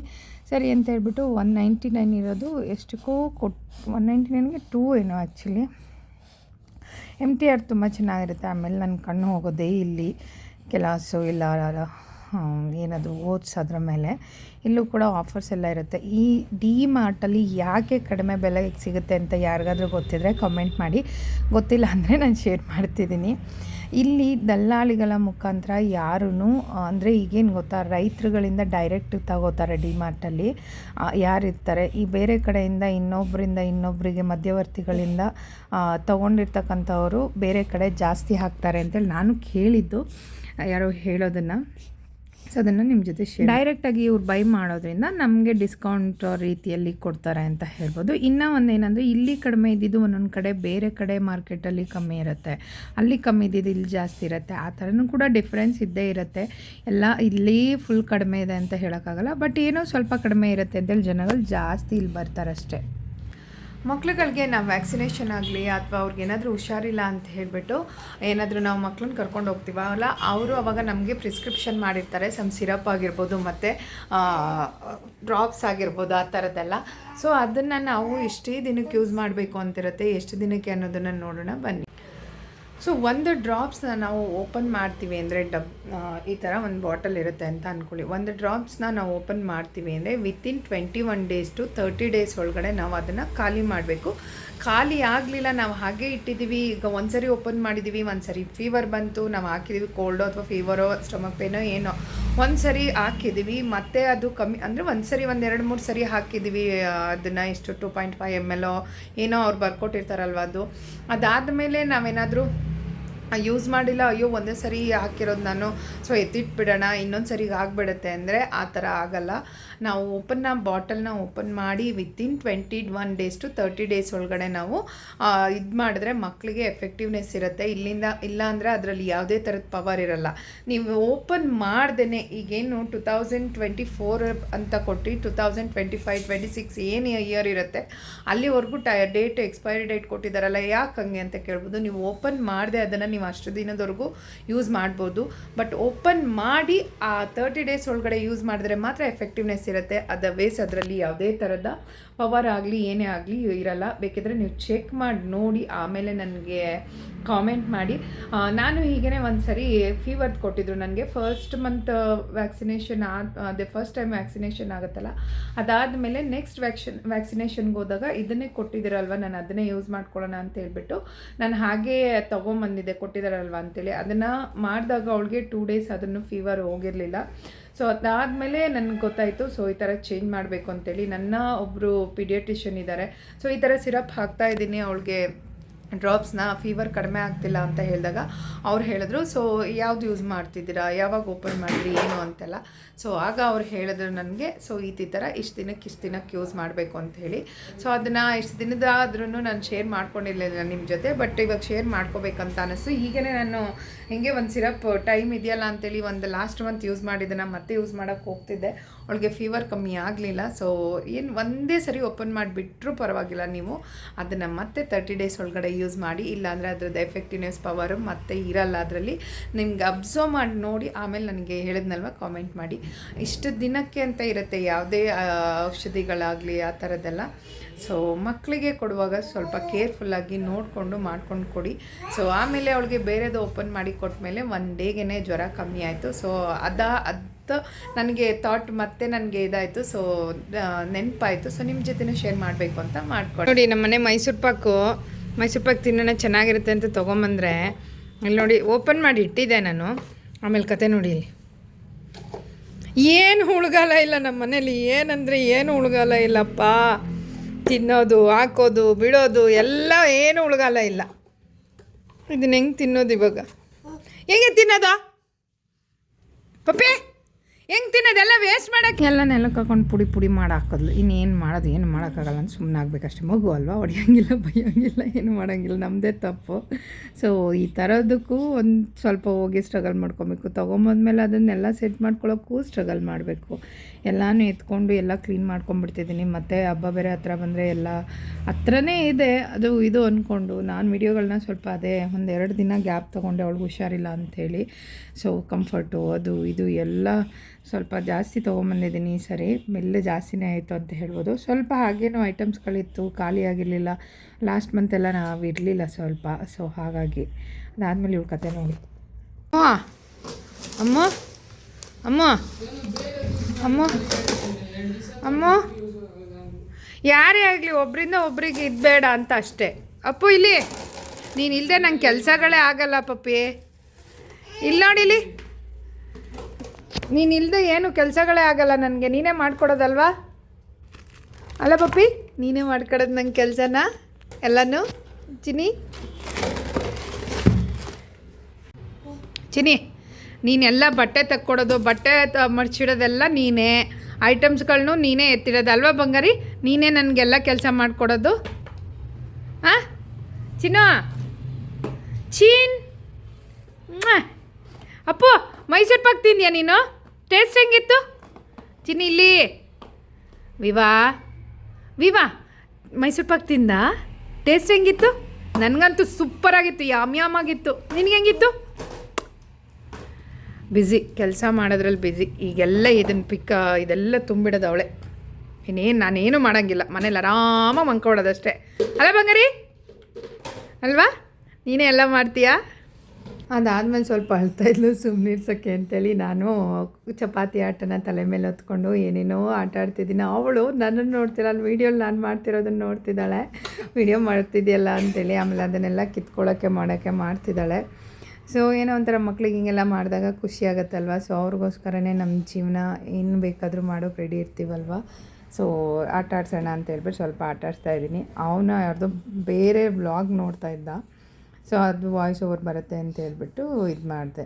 A: ಸರಿ ಅಂತ ಹೇಳ್ಬಿಟ್ಟು ಒನ್ ನೈಂಟಿ ನೈನ್ ಇರೋದು ಎಷ್ಟಕ್ಕೂ ಕೊಟ್ಟು ಒನ್ ನೈಂಟಿ ನೈನ್ಗೆ ಟೂ ಏನೋ ಆ್ಯಕ್ಚುಲಿ. ಎಂ ಟಿ ಆರ್ ತುಂಬ ಚೆನ್ನಾಗಿರುತ್ತೆ, ಆಮೇಲೆ ನನ್ನ ಕಣ್ಣು ಹೋಗೋದೇ ಇಲ್ಲಿ. ಕೆಲಸು ಇಲ್ಲ ಏನದು ಓಟ್ಸ್ ಅದ್ರ ಮೇಲೆ. ಇಲ್ಲೂ ಕೂಡ ಆಫರ್ಸ್ ಎಲ್ಲ ಇರುತ್ತೆ. ಈ ಡಿ ಮಾರ್ಟಲ್ಲಿ ಯಾಕೆ ಕಡಿಮೆ ಬೆಲೆಗೆ ಸಿಗುತ್ತೆ ಅಂತ ಯಾರಿಗಾದ್ರೂ ಗೊತ್ತಿದ್ರೆ ಕಮೆಂಟ್ ಮಾಡಿ. ಗೊತ್ತಿಲ್ಲ ಅಂದರೆ ನಾನು ಶೇರ್ ಮಾಡ್ತಿದ್ದೀನಿ. ಇಲ್ಲಿ ದಲ್ಲಾಳಿಗಳ ಮುಖಾಂತರ ಯಾರೂ ಅಂದರೆ ಈಗೇನು ಗೊತ್ತಾ, ರೈತರುಗಳಿಂದ ಡೈರೆಕ್ಟ್ ತಗೋತಾರೆ ಡಿಮಾರ್ಟಲ್ಲಿ. ಯಾರಿರ್ತಾರೆ? ಈ ಬೇರೆ ಕಡೆಯಿಂದ ಇನ್ನೊಬ್ಬರಿಂದ ಇನ್ನೊಬ್ಬರಿಗೆ ಮಧ್ಯವರ್ತಿಗಳಿಂದ ತಗೊಂಡಿರ್ತಕ್ಕಂಥವರು ಬೇರೆ ಕಡೆ ಜಾಸ್ತಿ ಹಾಕ್ತಾರೆ ಅಂತೇಳಿ ನಾನು ಕೇಳಿದ್ದು. ಯಾರೋ ಹೇಳೋದನ್ನು. ಸೊ ಅದನ್ನು ನಿಮ್ಮ ಜೊತೆ ಶೇರ್ ಡೈರೆಕ್ಟಾಗಿ ಇವ್ರು ಬೈ ಮಾಡೋದ್ರಿಂದ ನಮಗೆ ಡಿಸ್ಕೌಂಟ್ ರೀತಿಯಲ್ಲಿ ಕೊಡ್ತಾರೆ ಅಂತ ಹೇಳ್ಬೋದು. ಇನ್ನೂ ಏನಂದರೆ ಇಲ್ಲಿ ಕಡಿಮೆ ಇದ್ದಿದ್ದು ಒಂದೊಂದು ಕಡೆ ಬೇರೆ ಕಡೆ ಮಾರ್ಕೆಟಲ್ಲಿ ಕಮ್ಮಿ ಇರುತ್ತೆ. ಅಲ್ಲಿ ಕಮ್ಮಿ ಇದ್ದಿದ್ದು ಇಲ್ಲಿ ಜಾಸ್ತಿ ಇರುತ್ತೆ. ಆ ಥರನೂ ಕೂಡ ಡಿಫ್ರೆನ್ಸ್ ಇದ್ದೇ ಇರುತ್ತೆ. ಎಲ್ಲ ಇಲ್ಲಿ ಫುಲ್ ಕಡಿಮೆ ಇದೆ ಅಂತ ಹೇಳೋಕ್ಕಾಗಲ್ಲ. ಬಟ್ ಏನೋ ಸ್ವಲ್ಪ ಕಡಿಮೆ ಇರುತ್ತೆ ಅಂತೇಳಿ ಜನಗಳು ಜಾಸ್ತಿ ಇಲ್ಲಿ ಬರ್ತಾರಷ್ಟೇ. ಮಕ್ಳುಗಳಿಗೆ ನಾವು ವ್ಯಾಕ್ಸಿನೇಷನ್ ಆಗಲಿ ಅಥವಾ ಅವ್ರಿಗೆ ಏನಾದರೂ ಹುಷಾರಿಲ್ಲ ಅಂತ ಹೇಳಿಬಿಟ್ಟು ಏನಾದರೂ ನಾವು ಮಕ್ಳನ್ನ ಕರ್ಕೊಂಡು ಹೋಗ್ತೀವಲ್ಲ ಅವರು ಅವಾಗ ನಮಗೆ ಪ್ರಿಸ್ಕ್ರಿಪ್ಷನ್ ಮಾಡಿರ್ತಾರೆ. ಸಮ್ ಸಿರಪ್ ಆಗಿರ್ಬೋದು ಮತ್ತು ಡ್ರಾಪ್ಸ್ ಆಗಿರ್ಬೋದು ಆ ಥರದ್ದೆಲ್ಲ. ಸೊ ಅದನ್ನು ನಾವು ಎಷ್ಟೇ ದಿನಕ್ಕೆ ಯೂಸ್ ಮಾಡಬೇಕು ಅಂತಿರುತ್ತೆ. ಎಷ್ಟು ದಿನಕ್ಕೆ ಅನ್ನೋದನ್ನು ನೋಡೋಣ. ಬನ್ನಿ. ಸೊ ಒಂದು ಡ್ರಾಪ್ಸ್ನ ನಾವು ಓಪನ್ ಮಾಡ್ತೀವಿ ಅಂದರೆ ಡಬ್ ಈ ಥರ ಒಂದು ಬಾಟಲ್ ಇರುತ್ತೆ ಅಂತ ಅಂದ್ಕೊಳ್ಳಿ ಒಂದು ಡ್ರಾಪ್ಸ್ನ ನಾವು ಓಪನ್ ಮಾಡ್ತೀವಿ ಅಂದರೆ within twenty one days to thirty days ಒಳಗಡೆ ನಾವು ಅದನ್ನು ಖಾಲಿ ಮಾಡಬೇಕು. ಖಾಲಿ ಆಗಲಿಲ್ಲ, ನಾವು ಹಾಗೆ ಇಟ್ಟಿದ್ದೀವಿ ಈಗ ಒಂದ್ಸರಿ ಓಪನ್ ಮಾಡಿದ್ದೀವಿ ಒಂದ್ಸರಿ ಫೀವರ್ ಬಂತು, ನಾವು ಹಾಕಿದ್ದೀವಿ ಕೋಲ್ಡೋ ಅಥವಾ ಫೀವರೋ ಸ್ಟಮಕ್ ಪೇನೋ ಏನೋ. ಒಂದ್ಸರಿ ಹಾಕಿದ್ದೀವಿ ಮತ್ತೆ ಅದು ಕಮ್ಮಿ, ಅಂದರೆ ಒಂದ್ಸರಿ ಒಂದು ಎರಡು ಮೂರು ಸರಿ ಹಾಕಿದ್ದೀವಿ ಅದನ್ನು ಎಷ್ಟು two point five M L ಏನೋ ಅವ್ರು ಬರ್ಕೊಟ್ಟಿರ್ತಾರಲ್ವ ಅದು. ಅದಾದಮೇಲೆ ನಾವೇನಾದರೂ ಯೂಸ್ ಮಾಡಿಲ್ಲ, ಅಯ್ಯೋ, ಒಂದೇ ಸರಿ ಹಾಕಿರೋದು ನಾನು ಸೊ ಎತ್ತಿಟ್ಬಿಡೋಣ, ಇನ್ನೊಂದು ಸರಿ ಆಗಿಬಿಡುತ್ತೆ ಅಂದರೆ ಆ ಥರ ಆಗಲ್ಲ. ನಾವು ಓಪನ್ನ ಬಾಟಲ್ನ ಓಪನ್ ಮಾಡಿ within twenty one days to thirty days ಒಳಗಡೆ ನಾವು ಇದು ಮಾಡಿದ್ರೆ ಮಕ್ಕಳಿಗೆ ಎಫೆಕ್ಟಿವ್ನೆಸ್ ಇರುತ್ತೆ. ಇಲ್ಲಿಂದ, ಇಲ್ಲ ಅಂದರೆ ಅದರಲ್ಲಿ ಯಾವುದೇ ಥರದ ಪವರ್ ಇರಲ್ಲ. ನೀವು ಓಪನ್ ಮಾಡ್ದೇ ಈಗೇನು ಟು ತೌಸಂಡ್ ಟ್ವೆಂಟಿ ಫೋರ್ ಅಂತ ಕೊಟ್ಟು two thousand twenty five twenty six ಏನು ಇಯರ್ ಇರುತ್ತೆ, ಅಲ್ಲಿವರೆಗೂ ಟೈ ಡೇಟ್ ಎಕ್ಸ್ಪೈರಿ ಡೇಟ್ ಕೊಟ್ಟಿದ್ದಾರಲ್ಲ ಯಾಕೆ ಹಂಗೆ ಅಂತ ಕೇಳ್ಬೋದು. ನೀವು ಓಪನ್ ಮಾಡಿದೆ ಅದನ್ನು ಅಷ್ಟು ದಿನದವರೆಗೂ ಯೂಸ್ ಮಾಡ್ಬೋದು. ಬಟ್ ಓಪನ್ ಮಾಡಿ ಆ ತರ್ಟಿ ಡೇಸ್ ಒಳಗಡೆ ಯೂಸ್ ಮಾಡಿದ್ರೆ ಮಾತ್ರ ಎಫೆಕ್ಟಿವ್ನೆಸ್ ಇರುತ್ತೆ. ಅದರ್ವೈಸ್ ಅದರಲ್ಲಿ ಯಾವುದೇ ಥರದ ಪವರ್ ಆಗಲಿ, ಏನೇ ಆಗಲಿ ಇರಲ್ಲ. ಬೇಕಿದ್ರೆ ನೀವು ಚೆಕ್ ಮಾಡಿ, ನೋಡಿ, ಆಮೇಲೆ ನನಗೆ ಕಾಮೆಂಟ್ ಮಾಡಿ. ನಾನು ಹೀಗೇ ಒಂದು ಸರಿ ಫೀವರ್ ಕೊಟ್ಟಿದ್ರು ನನಗೆ. ಫಸ್ಟ್ ಮಂತ್ ವ್ಯಾಕ್ಸಿನೇಷನ್ ಆದ ಅದೇ ಫಸ್ಟ್ ಟೈಮ್ ವ್ಯಾಕ್ಸಿನೇಷನ್ ಆಗುತ್ತಲ್ಲ. ಅದಾದಮೇಲೆ ನೆಕ್ಸ್ಟ್ ವ್ಯಾಕ್ಸಿನ್ ವ್ಯಾಕ್ಸಿನೇಷನ್ಗೆ ಹೋದಾಗ ಇದನ್ನೇ ಕೊಟ್ಟಿದ್ದೀರಲ್ವ? ನಾನು ಅದನ್ನೇ ಯೂಸ್ ಮಾಡ್ಕೊಳ್ಳೋಣ ಅಂತ ಹೇಳ್ಬಿಟ್ಟು ನಾನು ಹಾಗೇ ತೊಗೊಂಬಂದಿದ್ದೆ, ಕೊಟ್ಟಿದ್ದಾರಲ್ವ ಅಂತೇಳಿ. ಅದನ್ನು ಮಾಡಿದಾಗ ಅವಳಿಗೆ ಟೂ ಡೇಸ್ ಅದನ್ನು ಫೀವರ್ ಹೋಗಿರಲಿಲ್ಲ. ಸೊ ಅದಾದಮೇಲೆ ನನಗೆ ಗೊತ್ತಾಯಿತು ಸೊ ಈ ಥರ ಚೇಂಜ್ ಮಾಡಬೇಕು ಅಂತೇಳಿ. ನನ್ನ ಒಬ್ಬರು ಪಿಡಿಯಟಿಷಿಯನ್ ಇದ್ದಾರೆ ಸೊ ಈ ಥರ ಸಿರಪ್ ಹಾಕ್ತಾ ಇದ್ದೀನಿ ಅವಳಿಗೆ. ಡ್ರಾಪ್ಸ್ನ ಫೀವರ್ ಕಡಿಮೆ ಆಗ್ತಿಲ್ಲ ಅಂತ ಹೇಳಿದಾಗ ಅವ್ರು ಹೇಳಿದ್ರು ಸೊ ಯಾವ್ದು ಯೂಸ್ ಮಾಡ್ತಿದ್ದೀರಾ? ಯಾವಾಗ ಓಪನ್ ಮಾಡಿದ್ರಿ? ಏನು ಅಂತೆಲ್ಲ? ಸೊ ಆಗ ಅವ್ರು ಹೇಳಿದ್ರು ನನಗೆ ಸೊ ಈ ಥರ ಇಷ್ಟು ದಿನಕ್ಕೆ ಇಷ್ಟು ದಿನಕ್ಕೆ ಯೂಸ್ ಮಾಡಬೇಕು ಅಂತ ಹೇಳಿ. ಸೊ ಅದನ್ನು ಇಷ್ಟು ದಿನದಾದ್ರೂ ನಾನು ಶೇರ್ ಮಾಡ್ಕೊಂಡಿರಲಿಲ್ಲ ನಿಮ್ಮ ಜೊತೆ ಬಟ್ ಇವಾಗ ಶೇರ್ ಮಾಡ್ಕೋಬೇಕಂತ ಅನಿಸ್ತು. ಈಗೇ ನಾನು ಹಿಂಗೆ ಒಂದು ಸಿರಪ್ ಟೈಮ್ ಇದೆಯಲ್ಲ ಅಂತೇಳಿ ಒಂದು ಲಾಸ್ಟ್ ಮಂತ್ ಯೂಸ್ ಮಾಡಿದ್ದನ್ನು ಮತ್ತೆ ಯೂಸ್ ಮಾಡೋಕ್ಕೆ ಹೋಗ್ತಿದ್ದೆ. ಅವಳಿಗೆ ಫೀವರ್ ಕಮ್ಮಿ ಆಗಲಿಲ್ಲ. ಸೊ ಏನು ಒಂದೇ ಸರಿ ಓಪನ್ ಮಾಡಿಬಿಟ್ರೂ ಪರವಾಗಿಲ್ಲ ನೀವು. ಅದನ್ನು ಮತ್ತೆ ತರ್ಟಿ ಡೇಸ್ ಒಳಗಡೆ ಯೂಸ್ ಮಾಡಿ, ಇಲ್ಲಾಂದರೆ ಅದರದ್ದು ಎಫೆಕ್ಟಿವ್ನೆಸ್ ಪವರು ಮತ್ತೆ ಇರಲ್ಲ ಅದರಲ್ಲಿ. ನಿಮ್ಗೆ ಅಬ್ಸರ್ವ್ ಮಾಡಿ ನೋಡಿ, ಆಮೇಲೆ ನನಗೆ ಹೇಳಿದ್ನಲ್ವ ಕಾಮೆಂಟ್ ಮಾಡಿ. ಇಷ್ಟು ದಿನಕ್ಕೆ ಅಂತ ಇರುತ್ತೆ ಯಾವುದೇ ಔಷಧಿಗಳಾಗಲಿ, ಆ ಥರದ್ದೆಲ್ಲ ಸೊ ಮಕ್ಕಳಿಗೆ ಕೊಡುವಾಗ ಸ್ವಲ್ಪ ಕೇರ್ಫುಲ್ಲಾಗಿ ನೋಡಿಕೊಂಡು ಮಾಡ್ಕೊಂಡು ಕೊಡಿ. ಸೊ ಆಮೇಲೆ ಅವಳಿಗೆ ಬೇರೆದು ಓಪನ್ ಮಾಡಿ ಕೊಟ್ಟ ಮೇಲೆ ಒನ್ ಡೇಗೆ ಜ್ವರ ಕಮ್ಮಿ ಆಯಿತು. ಸೊ ಅದ, ಅದು ನನಗೆ ಥಾಟ್ ಮತ್ತೆ ನನಗೆ ಇದಾಯಿತು. ಸೊ ನೆನಪಾಯಿತು. ಸೊ ನಿಮ್ಮ ಜೊತೆನೂ ಶೇರ್ ಮಾಡಬೇಕು ಅಂತ ಮಾಡ್ಕೊಂಡು ನೋಡಿ, ನಮ್ಮ ಮನೆ ಮೈಸೂರು ಪಾಕು, ಮೈಸೂರು ಪಾಕ್ ತಿನ್ನೋಣ ಚೆನ್ನಾಗಿರುತ್ತೆ ಅಂತ ತೊಗೊಂಬಂದ್ರೆ ಇಲ್ಲಿ ನೋಡಿ ಓಪನ್ ಮಾಡಿ ಇಟ್ಟಿದ್ದೆ ನಾನು. ಆಮೇಲೆ ಕತೆ ನೋಡಿ ಇಲ್ಲಿ. ಏನು ಹುಳುಗಾಲ ಇಲ್ಲ ನಮ್ಮ ಮನೇಲಿ. ಏನಂದರೆ ಏನು ಹುಳುಗಾಲ ಇಲ್ಲಪ್ಪ. ತಿನ್ನೋದು, ಹಾಕೋದು, ಬಿಡೋದು, ಎಲ್ಲ ಏನು ಹುಳುಗಾಲ ಇಲ್ಲ. ಇದನ್ನ ಹೆಂಗೆ ತಿನ್ನೋದು ಇವಾಗ? ಹೆಂಗೆ ತಿನ್ನೋದಾ? ಪಪ್ಪಿ? ಹೆಂಗೆ ತಿನ್ನೋದೆಲ್ಲ ವೇಸ್ಟ್ ಮಾಡಕ್ಕೆ? ಎಲ್ಲ ನೆಲಕ್ಕೆ ಹಾಕೊಂಡು ಪುಡಿ ಪುಡಿ ಮಾಡಿ ಇನ್ನೇನು ಮಾಡೋದು, ಏನು ಮಾಡೋಕ್ಕಾಗಲ್ಲ ಅಂತ ಸುಮ್ಮನೆ ಆಗಬೇಕಷ್ಟೇ. ಮಗು ಅಲ್ವಾ? ಹೊಡಿಯೋಂಗಿಲ್ಲ, ಬೈಯೋಂಗಿಲ್ಲ, ಏನು ಮಾಡೋಂಗಿಲ್ಲ. ನಮ್ಮದೇ ತಪ್ಪು. ಸೊ ಈ ಥರದಕ್ಕೂ ಒಂದು ಸ್ವಲ್ಪ ಹೋಗಿ ಸ್ಟ್ರಗಲ್ ಮಾಡ್ಕೊಬೇಕು. ತೊಗೊಂಬಂದ್ಮೇಲೆ ಅದನ್ನೆಲ್ಲ ಸೆಟ್ ಮಾಡ್ಕೊಳ್ಳೋಕ್ಕೂ ಸ್ಟ್ರಗಲ್ ಮಾಡಬೇಕು. ಎಲ್ಲನೂ ಎತ್ಕೊಂಡು ಎಲ್ಲ ಕ್ಲೀನ್ ಮಾಡ್ಕೊಂಡ್ಬಿಡ್ತಿದ್ದೀನಿ. ಮತ್ತು ಹಬ್ಬ ಬೇರೆ ಹತ್ರ ಬಂದರೆ ಎಲ್ಲ ಹತ್ರನೇ ಇದೆ. ಅದು ಇದು ಅಂದ್ಕೊಂಡು ನಾನು ವಿಡಿಯೋಗಳನ್ನ ಸ್ವಲ್ಪ ಅದೇ ಒಂದು ಎರಡು ದಿನ ಗ್ಯಾಪ್ ತೊಗೊಂಡೆ. ಅವಳಿಗೆ ಹುಷಾರಿಲ್ಲ ಅಂಥೇಳಿ ಸೊ ಕಂಫರ್ಟು ಅದು ಇದು ಎಲ್ಲ ಸ್ವಲ್ಪ ಜಾಸ್ತಿ ತೊಗೊಂಬಂದಿದ್ದೀನಿ, ಸರಿ, ಮೆಲ್ಲೆ ಜಾಸ್ತಿನೇ ಆಯಿತು ಅಂತ ಹೇಳ್ಬೋದು. ಸ್ವಲ್ಪ ಹಾಗೇನೋ ಐಟಮ್ಸ್ಗಳಿತ್ತು, ಖಾಲಿ ಆಗಿರಲಿಲ್ಲ, ಲಾಸ್ಟ್ ಮಂತೆಲ್ಲ ನಾವು ಇರಲಿಲ್ಲ ಸ್ವಲ್ಪ, ಸೊ ಹಾಗಾಗಿ ಅದಾದಮೇಲೆ ಇವ್ರ ಕತೆ ನೋಡಿ. ಅಮ್ಮ ಅಮ್ಮ ಅಮ್ಮ ಅಮ್ಮ ಯಾರೇ ಆಗಲಿ ಒಬ್ಬರಿಂದ ಒಬ್ರಿಗೆ ಇದು ಬೇಡ ಅಂತ ಅಷ್ಟೇ. ಅಪ್ಪು, ಇಲ್ಲಿ. ನೀನು ಇಲ್ಲದೆ ನಂಗೆ ಕೆಲಸಗಳೇ ಆಗಲ್ಲ ಪಪ್ಪಿ. ಇಲ್ಲಿ ನೋಡಿಲಿ ನೀನು ಇಲ್ಲದೆ ಏನು ಕೆಲಸಗಳೇ ಆಗಲ್ಲ ನನಗೆ. ನೀನೇ ಮಾಡ್ಕೊಡೋದಲ್ವಾ? ಅಲ್ಲ ಪಪ್ಪಿ, ನೀನೇ ಮಾಡ್ಕೊಡೋದು ನಂಗೆ ಕೆಲಸನ? ಎಲ್ಲನೂ? ಚಿನಿ ಚಿನಿ ನೀನೆಲ್ಲ ಬಟ್ಟೆ ತಕ್ಕೊಡೋದು, ಬಟ್ಟೆ ತ ಮಡ್ಚಿಡೋದೆಲ್ಲ ನೀನೇ. ಐಟಮ್ಸ್ಗಳನ್ನೂ ನೀನೇ ಎತ್ತಿಡೋದು. ಅಲ್ವಾ ಬಂಗಾರಿ? ನೀನೇ ನನಗೆಲ್ಲ ಕೆಲಸ ಮಾಡಿಕೊಡೋದು. ಹಾಂ ಚಿನ್ನ? ಚೀನ್. ಅಪ್ಪು ಮೈಸೂರು ಪಾಕ್ ತಿಂದ್ಯಾ ನೀನು? ಟೇಸ್ಟ್ ಹೆಂಗಿತ್ತು? ಚಿನ್ನಿ, ಇಲ್ಲಿ. ವಿವಾ ವಿವಾ, ಮೈಸೂರು ಪಾಕ್ ತಿಂದ? ಟೇಸ್ಟ್ ಹೆಂಗಿತ್ತು? ನನಗಂತೂ ಸೂಪರಾಗಿತ್ತು ಯಾಮ್ ಯಾಮ್ ಆಗಿತ್ತು. ನಿನಗೆ ಹೆಂಗಿತ್ತು? ಬ್ಯುಸಿ ಕೆಲಸ ಮಾಡೋದ್ರಲ್ಲಿ ಬ್ಯುಸಿ ಈಗೆಲ್ಲ ಇದನ್ನು ಪಿಕ್ಕ ಇದೆಲ್ಲ ತುಂಬಿಡೋದು ಅವಳೆ. ಇನ್ನೇನು, ನಾನೇನು ಮಾಡೋಂಗಿಲ್ಲ. ಮನೇಲಿ ಆರಾಮಾಗಿ ಮಂಕೊಳ್ಳೋದಷ್ಟೇ ಅಲ್ಲ ಬಂಗಾರಿ? ಅಲ್ವಾ? ನೀನೇ ಎಲ್ಲ ಮಾಡ್ತೀಯಾ? ಅದಾದಮೇಲೆ ಸ್ವಲ್ಪ ಅಳ್ತಾ ಇದ್ಲು. ಸುಮ್ಮನೆ ಅಂತೇಳಿ ನಾನು ಚಪಾತಿ ಆಟನ ತಲೆ ಮೇಲೆ ಹೊತ್ಕೊಂಡು ಏನೇನೋ ಆಟ ಆಡ್ತಿದ್ದೀನಿ. ಅವಳು ನನ್ನನ್ನು ನೋಡ್ತಿರಲ್ಲ ವೀಡಿಯೋಲಿ ನಾನು ಮಾಡ್ತಿರೋದನ್ನು ನೋಡ್ತಿದ್ದಾಳೆ. ವೀಡಿಯೋ ಮಾಡ್ತಿದ್ಯಲ್ಲ ಅಂತೇಳಿ ಆಮೇಲೆ ಅದನ್ನೆಲ್ಲ ಕಿತ್ಕೊಳ್ಳೋಕ್ಕೆ ಮಾಡೋಕ್ಕೆ ಮಾಡ್ತಿದ್ದಾಳೆ. ಸೊ ಏನೋ ಒಂಥರ ಮಕ್ಳಿಗೆ ಹಿಂಗೆಲ್ಲ ಮಾಡಿದಾಗ ಖುಷಿ ಆಗುತ್ತಲ್ವ? ಸೊ ಅವ್ರಿಗೋಸ್ಕರನೇ ನಮ್ಮ ಜೀವನ ಏನು ಬೇಕಾದರೂ ಮಾಡೋಕೆ ರೆಡಿ ಇರ್ತೀವಲ್ವ? ಸೊ ಆಟ ಆಡ್ಸೋಣ ಅಂತ ಹೇಳ್ಬಿಟ್ಟು ಸ್ವಲ್ಪ ಆಟ ಆಡ್ತಾ ಇದ್ದೀನಿ. ಅವನ ಯಾರ್ದೋ ಬೇರೆ ವ್ಲಾಗ್ ನೋಡ್ತಾ ಇದ್ದ. ಸೊ ಅದು ವಾಯ್ಸ್ ಓವರ್ ಬರುತ್ತೆ ಅಂತ ಹೇಳ್ಬಿಟ್ಟು ಇದು ಮಾಡಿದೆ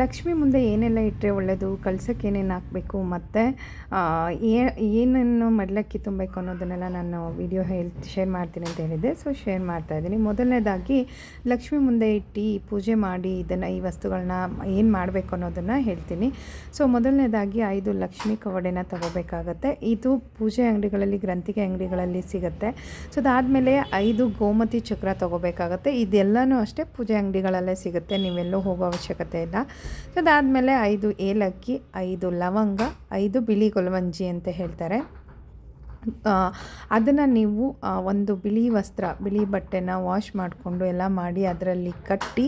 A: ಲಕ್ಷ್ಮಿ ಮುಂದೆ ಏನೆಲ್ಲ ಇಟ್ಟರೆ ಒಳ್ಳೆಯದು ಕಳ್ಸೋಕ್ಕೆ ಏನೇನು ಹಾಕಬೇಕು? ಮತ್ತು ಏನನ್ನು ಮಡ್ಲಕ್ಕಿ ತುಂಬಬೇಕು ಅನ್ನೋದನ್ನೆಲ್ಲ ನಾನು ವಿಡಿಯೋ ಹೇಳಿ ಶೇರ್ ಮಾಡ್ತೀನಿ ಅಂತ ಹೇಳಿದೆ ಸೊ ಶೇರ್ ಮಾಡ್ತಾ ಇದ್ದೀನಿ. ಮೊದಲನೇದಾಗಿ, ಲಕ್ಷ್ಮಿ ಮುಂದೆ ಇಟ್ಟು ಪೂಜೆ ಮಾಡಿ ಇದನ್ನು, ಈ ವಸ್ತುಗಳನ್ನ ಏನು ಮಾಡಬೇಕು ಅನ್ನೋದನ್ನು ಹೇಳ್ತೀನಿ. ಸೊ ಮೊದಲನೇದಾಗಿ ಐದು ಲಕ್ಷ್ಮಿ ಕವಡೆನ ತಗೋಬೇಕಾಗತ್ತೆ. ಇದು ಪೂಜೆ ಅಂಗಡಿಗಳಲ್ಲಿ, ಗ್ರಂಥಿಕೆ ಅಂಗಡಿಗಳಲ್ಲಿ ಸಿಗುತ್ತೆ. ಸೊ ಅದಾದಮೇಲೆ ಐದು ಗೋಮತಿ ಚಕ್ರ ತಗೋಬೇಕಾಗತ್ತೆ. ಇದೆಲ್ಲನೂ ಅಷ್ಟೇ ಪೂಜೆ ಅಂಗಡಿಗಳಲ್ಲೇ ಸಿಗುತ್ತೆ. ನೀವೆಲ್ಲೂ ಹೋಗೋ ಅವಶ್ಯಕತೆ ಇಲ್ಲ. ಅದಾದಮೇಲೆ ಐದು ಏಲಕ್ಕಿ, ಐದು ಲವಂಗ, ಐದು ಬಿಳಿ ಗೊಲವಂಜಿ ಅಂತ ಹೇಳ್ತಾರೆ. ಅದನ್ನು ನೀವು ಒಂದು ಬಿಳಿ ವಸ್ತ್ರ, ಬಿಳಿ ಬಟ್ಟೆನ ವಾಶ್ ಮಾಡಿಕೊಂಡು ಎಲ್ಲ ಮಾಡಿ ಅದರಲ್ಲಿ ಕಟ್ಟಿ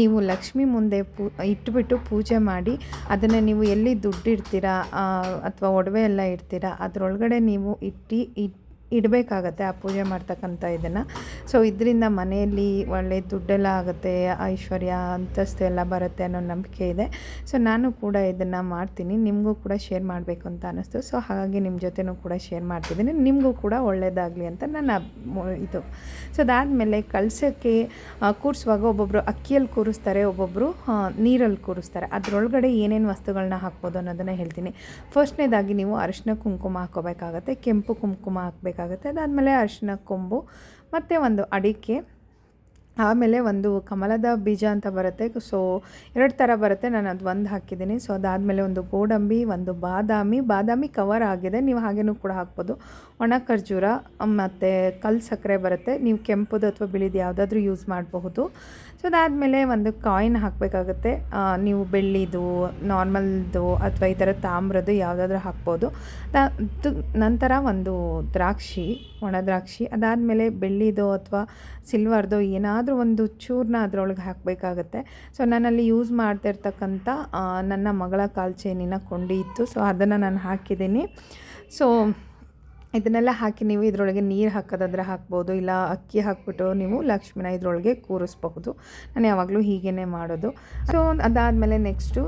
A: ನೀವು ಲಕ್ಷ್ಮಿ ಮುಂದೆ ಪೂ, ಇಟ್ಬಿಟ್ಟು ಪೂಜೆ ಮಾಡಿ ಅದನ್ನು ನೀವು ಎಲ್ಲಿ ದುಡ್ಡಿರ್ತೀರಾ ಅಥವಾ ಒಡವೆ ಎಲ್ಲ ಇಡ್ತೀರಾ, ಅದರೊಳಗಡೆ ನೀವು ಇಟ್ಟು, ಇಟ್ ಇಡಬೇಕಾಗತ್ತೆ ಆ ಪೂಜೆ ಮಾಡ್ತಕ್ಕಂಥ ಇದನ್ನು. ಸೊ ಇದರಿಂದ ಮನೆಯಲ್ಲಿ ಒಳ್ಳೆ ದುಡ್ಡೆಲ್ಲ ಆಗುತ್ತೆ, ಐಶ್ವರ್ಯ, ಅಂತಸ್ತು ಎಲ್ಲ ಬರುತ್ತೆ ಅನ್ನೋ ನಂಬಿಕೆ ಇದೆ. ಸೊ ನಾನು ಕೂಡ ಇದನ್ನು ಮಾಡ್ತೀನಿ. ನಿಮಗೂ ಕೂಡ ಶೇರ್ ಮಾಡಬೇಕು ಅಂತ ಅನ್ನಿಸ್ತು. ಸೊ ಹಾಗಾಗಿ ನಿಮ್ಮ ಜೊತೆನೂ ಕೂಡ ಶೇರ್ ಮಾಡ್ತಿದ್ದೀನಿ. ನಿಮಗೂ ಕೂಡ ಒಳ್ಳೆಯದಾಗಲಿ ಅಂತ ನನ್ನ ಮೊ- ಇದು. ಸೊ ಅದಾದಮೇಲೆ ಕಳ್ಸೋಕ್ಕೆ ಕೂರಿಸುವಾಗ ಒಬ್ಬೊಬ್ಬರು ಅಕ್ಕಿಯಲ್ಲಿ ಕೂರಿಸ್ತಾರೆ ಒಬ್ಬೊಬ್ಬರು ನೀರಲ್ಲಿ ಕೂರಿಸ್ತಾರೆ. ಅದರೊಳಗಡೆ ಏನೇನು ವಸ್ತುಗಳನ್ನ ಹಾಕ್ಬೋದು ಅನ್ನೋದನ್ನು ಹೇಳ್ತೀನಿ. ಫಸ್ಟ್ನೇದಾಗಿ ನೀವು ಅರಿಶಿನ ಕುಂಕುಮ ಹಾಕೋಬೇಕಾಗತ್ತೆ, ಕೆಂಪು ಕುಂಕುಮ ಹಾಕಬೇಕಾಗತ್ತೆ ಅದಾದಮೇಲೆ ಅರಿಶಿನ ಕೊಂಬು ಮತ್ತು ಒಂದು ಅಡಿಕೆ. ಆಮೇಲೆ ಒಂದು ಕಮಲದ ಬೀಜ ಅಂತ ಬರುತ್ತೆ. ಸೊ ಎರಡು ಥರ ಬರುತ್ತೆ. ನಾನು ಅದು ಒಂದು ಹಾಕಿದ್ದೀನಿ. ಸೊ ಅದಾದಮೇಲೆ ಒಂದು ಗೋಡಂಬಿ, ಒಂದು ಬಾದಾಮಿ. ಬಾದಾಮಿ ಕವರ್ ಆಗಿದೆ. ನೀವು ಹಾಗೇನೂ ಕೂಡ ಹಾಕ್ಬೋದು. ಒಣ ಖರ್ಜೂರ, ಮತ್ತು ಕಲ್ ಸಕ್ಕರೆ ಬರುತ್ತೆ. ನೀವು ಕೆಂಪುದು ಅಥವಾ ಬಿಳಿದು ಯಾವುದಾದ್ರೂ ಯೂಸ್ ಮಾಡಬಹುದು. ಸೊ ಅದಾದಮೇಲೆ ಒಂದು ಕಾಯಿನ್ ಹಾಕಬೇಕಾಗುತ್ತೆ. ನೀವು ಬೆಳ್ಳಿದು, ನಾರ್ಮಲ್ದು ಅಥವಾ ಈ ಥರ ತಾಮ್ರದ್ದು ಯಾವುದಾದ್ರೂ ಹಾಕ್ಬೋದು. ನಂತರ ಒಂದು ದ್ರಾಕ್ಷಿ, ಒಣ ದ್ರಾಕ್ಷಿ. ಅದಾದಮೇಲೆ ಬೆಳ್ಳಿದು ಅಥವಾ ಸಿಲ್ವರ್ದು ಏನಾದರೂ ಒಂದು ಚೂರ್ನ ಅದರೊಳಗೆ ಹಾಕಬೇಕಾಗತ್ತೆ. ಸೊ ನಾನಲ್ಲಿ ಯೂಸ್ ಮಾಡ್ತಿರ್ತಕ್ಕಂಥ ನನ್ನ ಮಗಳ ಕಾಲ್ ಚೈನಿನ ಕೊಂಡಿ ಇತ್ತು ಸೊ ಅದನ್ನು ನಾನು ಹಾಕಿದ್ದೀನಿ. ಸೊ ಇದನ್ನೆಲ್ಲ ಹಾಕಿ ನೀವು ಇದರೊಳಗೆ ನೀರು ಹಾಕೋದಾದ್ರೆ ಹಾಕ್ಬೋದು, ಇಲ್ಲ ಅಕ್ಕಿ ಹಾಕ್ಬಿಟ್ಟು ನೀವು ಲಕ್ಷ್ಮಿನ ಇದರೊಳಗೆ ಕೂರಿಸ್ಬಹುದು. ನಾನು ಯಾವಾಗಲೂ ಹೀಗೇ ಮಾಡೋದು. ಸೊ ಅದಾದಮೇಲೆ ನೆಕ್ಸ್ಟು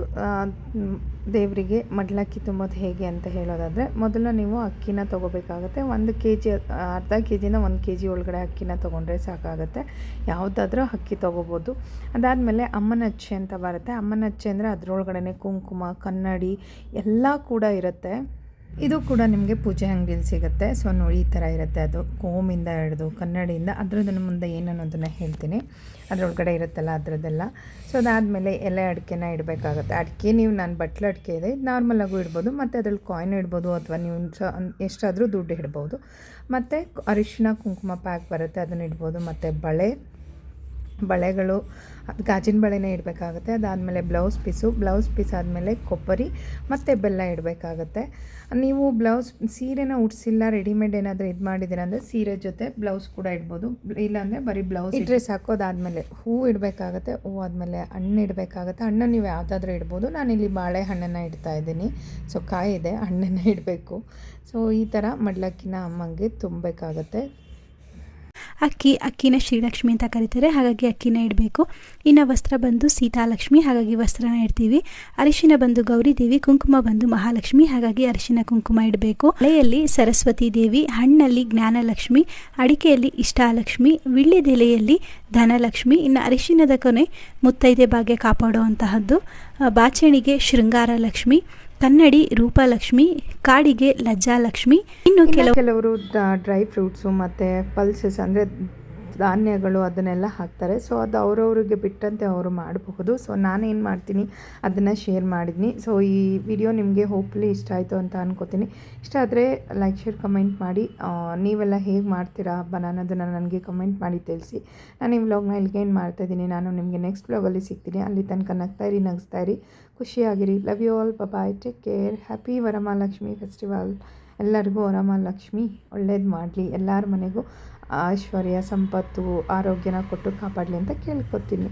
A: ದೇವರಿಗೆ ಮಡ್ಲಕ್ಕಿ ತುಂಬೋದು ಹೇಗೆ ಅಂತ ಹೇಳೋದಾದರೆ, ಮೊದಲು ನೀವು ಅಕ್ಕಿನ ತೊಗೋಬೇಕಾಗತ್ತೆ. ಒಂದು ಕೆ ಜಿ ಅರ್ಧ ಕೆ ಜಿನ ಒಂದು ಕೆ ಜಿ ಒಳಗಡೆ ಅಕ್ಕಿನ ತೊಗೊಂಡ್ರೆ ಸಾಕಾಗುತ್ತೆ. ಯಾವುದಾದ್ರೂ ಅಕ್ಕಿ ತೊಗೋಬೋದು. ಅದಾದಮೇಲೆ ಅಮ್ಮನಚ್ಚೆ ಅಂತ ಬರುತ್ತೆ. ಅಮ್ಮನಚ್ಚೆ ಅಂದರೆ ಅದರೊಳಗಡೆ ಕುಂಕುಮ, ಕನ್ನಡಿ ಎಲ್ಲ ಕೂಡ ಇರುತ್ತೆ. ಇದು ಕೂಡ ನಿಮಗೆ ಪೂಜೆ ಅಂಗಡಿಯಲ್ಲಿ ಸಿಗುತ್ತೆ. ಸೊ ನೋಡಿ, ಈ ಥರ ಇರುತ್ತೆ ಅದು. ಕೋಮಿಂದ ಹಿಡಿದು ಕನ್ನಡಿಯಿಂದ ಅದ್ರದ್ದು ಮುಂದೆ ಏನನ್ನೋದನ್ನು ಹೇಳ್ತೀನಿ. ಅದರೊಳಗಡೆ ಇರುತ್ತಲ್ಲ ಅದರದ್ದೆಲ್ಲ. ಸೊ ಅದಾದಮೇಲೆ ಎಲೆ ಅಡಿಕೆನ ಇಡಬೇಕಾಗುತ್ತೆ. ಅಡಿಕೆ ನೀವು ನಾನು ಬಟ್ಲು ಅಡಿಕೆ ಇದೆ. ನಾರ್ಮಲಾಗೂ ಇಡ್ಬೋದು. ಮತ್ತು ಅದ್ರಲ್ಲಿ ಕಾಯಿನ್ ಇಡ್ಬೋದು ಅಥವಾ ನೀವು ಎಷ್ಟಾದರೂ ದುಡ್ಡು ಇಡ್ಬೋದು. ಮತ್ತು ಅರಿಶಿನ ಕುಂಕುಮ ಪ್ಯಾಕ್ ಬರುತ್ತೆ. ಅದನ್ನು ಇಡ್ಬೋದು. ಮತ್ತು ಬಳೆ ಬಳೆಗಳು ಅದು ಗಾಜಿನ ಬಳೆನೇ ಇಡಬೇಕಾಗುತ್ತೆ. ಅದಾದಮೇಲೆ ಬ್ಲೌಸ್ ಪೀಸು ಬ್ಲೌಸ್ ಪೀಸ್ ಆದಮೇಲೆ ಕೊಬ್ಬರಿ ಮತ್ತು ಬೆಲ್ಲ ಇಡಬೇಕಾಗತ್ತೆ. ನೀವು ಬ್ಲೌಸ್ ಸೀರೆನ ಉಡ್ಸಿಲ್ಲ ರೆಡಿಮೇಡ್ ಏನಾದರೂ ಇದು ಮಾಡಿದ್ದೀರಾ ಅಂದರೆ ಸೀರೆ ಜೊತೆ ಬ್ಲೌಸ್ ಕೂಡ ಇಡ್ಬೋದು. ಇಲ್ಲಾಂದರೆ ಬರೀ ಬ್ಲೌಸ್ ಡ್ರೆಸ್ ಹಾಕೋದಾದಮೇಲೆ ಹೂ ಇಡಬೇಕಾಗತ್ತೆ ಹೂ ಆದಮೇಲೆ ಹಣ್ಣು ಇಡಬೇಕಾಗತ್ತೆ. ಹಣ್ಣು ನೀವು ಯಾವುದಾದ್ರೂ ಇಡ್ಬೋದು. ನಾನಿಲ್ಲಿ ಬಾಳೆಹಣ್ಣನ್ನು ಇಡ್ತಾ ಇದ್ದೀನಿ. ಸೊ ಕಾಯಿದೆ ಹಣ್ಣನ್ನು ಇಡಬೇಕು. ಸೊ ಈ ಥರ ಮಡ್ಲಕ್ಕಿನ ಅಮ್ಮಂಗೆ ತುಂಬಬೇಕಾಗತ್ತೆ.
C: ಅಕ್ಕಿ, ಅಕ್ಕಿನ ಶ್ರೀಲಕ್ಷ್ಮಿ ಅಂತ ಕರೀತಾರೆ. ಹಾಗಾಗಿ ಅಕ್ಕಿನ ಇಡಬೇಕು. ಇನ್ನು ವಸ್ತ್ರ ಬಂದು ಸೀತಾಲಕ್ಷ್ಮಿ, ಹಾಗಾಗಿ ವಸ್ತ್ರನ ಇಡ್ತೀವಿ. ಅರಿಶಿನ ಬಂದು ಗೌರಿ ದೇವಿ, ಕುಂಕುಮ ಬಂದು ಮಹಾಲಕ್ಷ್ಮಿ, ಹಾಗಾಗಿ ಅರಿಶಿನ, ಕುಂಕುಮ ಇಡಬೇಕು. ಹಳೆಯಲ್ಲಿ ಸರಸ್ವತಿ ದೇವಿ, ಹಣ್ಣಲ್ಲಿ ಜ್ಞಾನಲಕ್ಷ್ಮಿ, ಅಡಿಕೆಯಲ್ಲಿ ಇಷ್ಟಾಲಕ್ಷ್ಮಿ ವಿಳ್ಳಿದೆಲೆಯಲ್ಲಿ ಧನಲಕ್ಷ್ಮಿ, ಇನ್ನು ಅರಿಶಿನದ ಕೊನೆ ಮುತ್ತೈದೆ ಭಾಗ್ಯ ಕಾಪಾಡುವಂತಹದ್ದು ಬಾಚಣಿಗೆ ಶೃಂಗಾರ ಲಕ್ಷ್ಮಿ ಕನ್ನಡಿ ರೂಪಲಕ್ಷ್ಮಿ ಕಾಡಿಗೆ ಲಜ್ಜಾಲಕ್ಷ್ಮಿ ಇನ್ನು
A: ಇನ್ನು
C: ಕೆಲವು
A: ಕೆಲವರು ಡ್ರೈ ಫ್ರೂಟ್ಸು ಮತ್ತು ಪಲ್ಸಸ್ ಅಂದರೆ ಧಾನ್ಯಗಳು ಅದನ್ನೆಲ್ಲ ಹಾಕ್ತಾರೆ. ಸೊ ಅದು ಅವರವ್ರಿಗೆ ಬಿಟ್ಟಂತೆ ಅವರು ಮಾಡಬಹುದು. ಸೊ ನಾನೇನು ಮಾಡ್ತೀನಿ, ಅದನ್ನು ಶೇರ್ ಮಾಡಿದ್ನಿ. ಸೊ ಈ ವಿಡಿಯೋ ನಿಮಗೆ ಹೋಪ್ಲಿ ಇಷ್ಟ ಆಯಿತು ಅಂತ ಅನ್ಕೋತೀನಿ. ಇಷ್ಟ ಆದರೆ ಲೈಕ್ ಶೇರ್ ಕಮೆಂಟ್ ಮಾಡಿ. ನೀವೆಲ್ಲ ಹೇಗೆ ಮಾಡ್ತೀರಾ ಹಬ್ಬನ ಅನ್ನೋದನ್ನು ನನಗೆ ಕಮೆಂಟ್ ಮಾಡಿ ತಿಳಿಸಿ. ನಾನು ಈ ವ್ಲಾಗ್ನ ಇಲ್ಲಿಗೆ ಏನು ಮಾಡ್ತಾಯಿದ್ದೀನಿ ನಾನು ನಿಮಗೆ ನೆಕ್ಸ್ಟ್ ವ್ಲಾಗಲ್ಲಿ ಸಿಗ್ತೀನಿ. ಅಲ್ಲಿ ತನಕ ನಗ್ತಾ ಇರಿ, ನಗಿಸ್ತಾ ಇರಿ. ಖುಷಿಯಾಗಿರಿ. Love you all bye take care happy Varamahalakshmi festival ಎಲ್ಲರಿಗೂ ವರಮಹಾಲಕ್ಷ್ಮಿ ಒಳ್ಳೇದು ಮಾಡಲಿ. ಎಲ್ಲರ ಮನೆಗೂ ಐಶ್ವರ್ಯ ಸಂಪತ್ತು ಆರೋಗ್ಯನ ಕೊಟ್ಟು ಕಾಪಾಡಲಿ ಅಂತ ಕೇಳ್ಕೊತೀನಿ.